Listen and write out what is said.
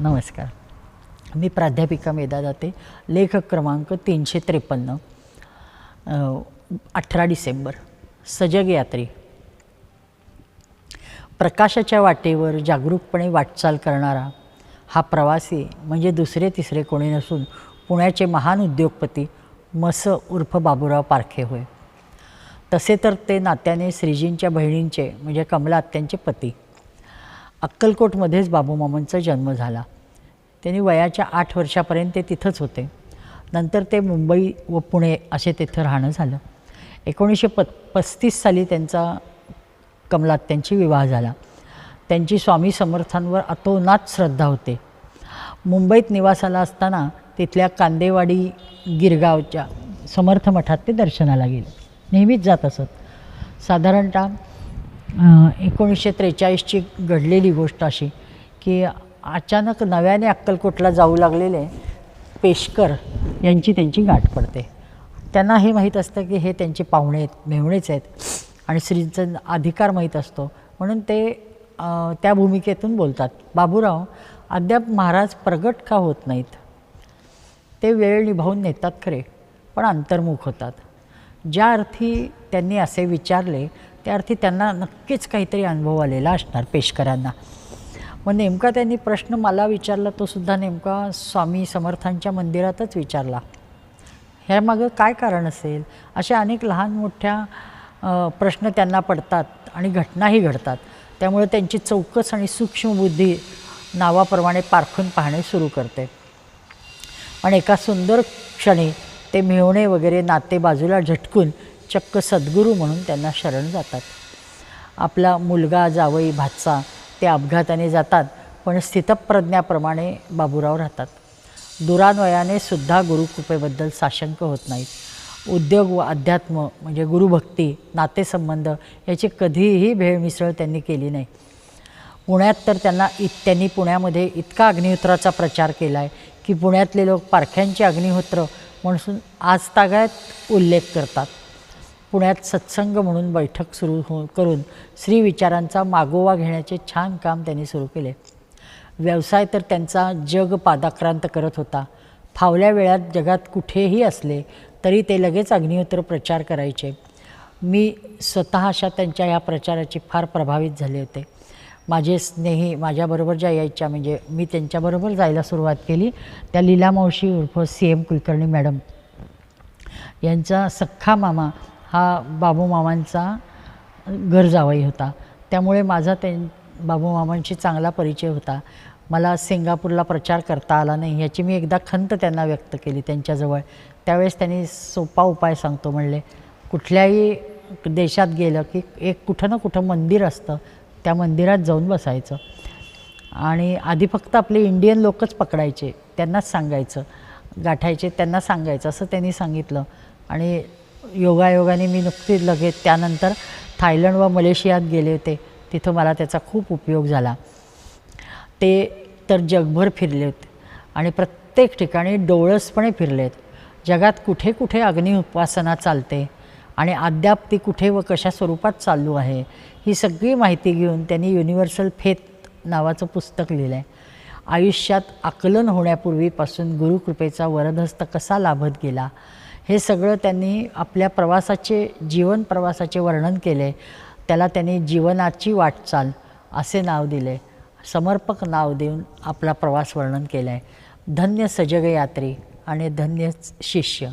नमस्कार. मी प्राध्यापिका मेधा दाते लेखक क्रमांक तीनशे त्रेपन्न अठरा डिसेंबर सजग यात्री. प्रकाशाच्या वाटेवर जागरूकपणे वाटचाल करणारा हा प्रवासी म्हणजे दुसरे तिसरे कोणी नसून पुण्याचे महान उद्योगपती मस उर्फ बाबूराव पारखे होय. तसे तर ते नात्याने श्रीजींच्या बहिणींचे म्हणजे कमला आत्यांचे पती. अक्कलकोटमध्येच बाबूमामांचा जन्म झाला. त्यांनी वयाच्या आठ वर्षापर्यंत ते तिथंच होते. नंतर ते मुंबई व पुणे असे तिथं राहणं झालं. एकोणीसशे प पस्तीस साली त्यांचा कमलात त्यांची विवाह झाला. त्यांची स्वामी समर्थांवर अतोनात श्रद्धा होते. मुंबईत निवासाला असताना तिथल्या कांदेवाडी गिरगावच्या समर्थ मठात ते दर्शनाला गेले. नेहमीच जात असत. साधारणतः एकोणीसशे त्रेचाळीसची घडलेली गोष्ट अशी की अचानक नव्याने अक्कलकोटला जाऊ लागलेले पेशकर यांची त्यांची गाठ पडते. त्यांना हे माहीत असतं की हे त्यांचे पाहुणे आहेत मेहुणेच आहेत आणि श्रींचा अधिकार माहीत असतो. म्हणून ते त्या भूमिकेतून बोलतात. बाबूराव अद्याप महाराज प्रगट का होत नाहीत? ते वेळ निभावून नेतात खरे पण अंतर्मुख होतात. ज्या अर्थी त्यांनी असे विचारले त्या अर्थी त्यांना नक्कीच काहीतरी अनुभव आलेला असणार पेशकरांना. मग नेमका त्यांनी प्रश्न मला विचारला तो सुद्धा नेमका स्वामी समर्थांच्या मंदिरातच विचारला. ह्यामागं काय कारण असेल? अशा अनेक लहान मोठ्या प्रश्न त्यांना पडतात आणि घटनाही घडतात. त्यामुळे त्यांची चौकस आणि सूक्ष्मबुद्धी नावाप्रमाणे पारखून पाहणे सुरू करते. पण एका सुंदर क्षणी ते मिळवणे वगैरे नाते बाजूला झटकून चक्क सद्गुरू म्हणून त्यांना शरण जातात. आपला मुलगा जावई भातसा ते अपघाताने जातात पण स्थितप्रज्ञाप्रमाणे बाबूराव राहतात. दुरान्वयाने सुद्धा गुरुकृपेबद्दल साशंक होत नाहीत. उद्योग व अध्यात्म म्हणजे गुरुभक्ती नातेसंबंध याची कधीही भेळमिसळ त्यांनी केली नाही. पुण्यात तर त्यांना इत त्यांनी पुण्यामध्ये इतका अग्निहोत्राचा प्रचार केला आहे की पुण्यातले लोक पारख्यांचे अग्निहोत्र म्हणून आज तागायत उल्लेख करतात. पुण्यात सत्संग म्हणून बैठक सुरू हो करून स्त्री विचारांचा मागोवा घेण्याचे छान काम त्यांनी सुरू केले. व्यवसाय तर त्यांचा जग पादाक्रांत करत होता. फावल्या वेळात जगात कुठेही असले तरी ते लगेच अग्निहोत्र प्रचार करायचे. मी स्वतः अशा त्यांच्या या प्रचाराची फार प्रभावित झाले होते. माझे स्नेही माझ्याबरोबर ज्या यायच्या म्हणजे मी त्यांच्याबरोबर जायला सुरुवात केली त्या लीला मावशी उर्फ सी एम कुलकर्णी मॅडम. यांचा सख्खा मामा हा बाबू मामांचा घर जावई होता. त्यामुळे माझा ते बाबू मामांशी चांगला परिचय होता. मला सिंगापूरला प्रचार करता आला नाही याची मी एकदा खंत त्यांना व्यक्त केली त्यांच्याजवळ. त्यावेळेस त्यांनी सोपा उपाय सांगतो म्हणले कुठल्याही देशात गेलं की एक कुठं ना कुठं मंदिर असतं त्या मंदिरात जाऊन बसायचं. आणि आधी फक्त आपले इंडियन लोकच पकडायचे त्यांनाच सांगायचं गाठायचे त्यांना सांगायचं असं त्यांनी सांगितलं. आणि योगायोगाने मी नुकतीच लगेच त्यानंतर थायलंड व मलेशियात गेले होते. तिथं मला त्याचा खूप उपयोग झाला. ते तर जगभर फिरले आणि प्रत्येक ठिकाणी डोळसपणे फिरलेत. जगात कुठे कुठे अग्नि उपासना चालते आणि अद्याप ती कुठे व कशा स्वरूपात चालू आहे ही सगळी माहिती घेऊन त्यांनी युनिव्हर्सल फेथ नावाचं पुस्तक लिहिलं आहे आयुष्यात आकलन होण्यापूर्वीपासून गुरुकृपेचा वरदहस्त कसा लाभत गेला? हे सगळं त्यांनी आपल्या प्रवासाचे जीवन प्रवासाचे वर्णन केले. त्याला त्यांनी जीवनाची वाटचाल असे नाव दिले. समर्पक नाव देऊन आपला प्रवास वर्णन केला आहे धन्य सजग यात्री आणि धन्य शिष्य.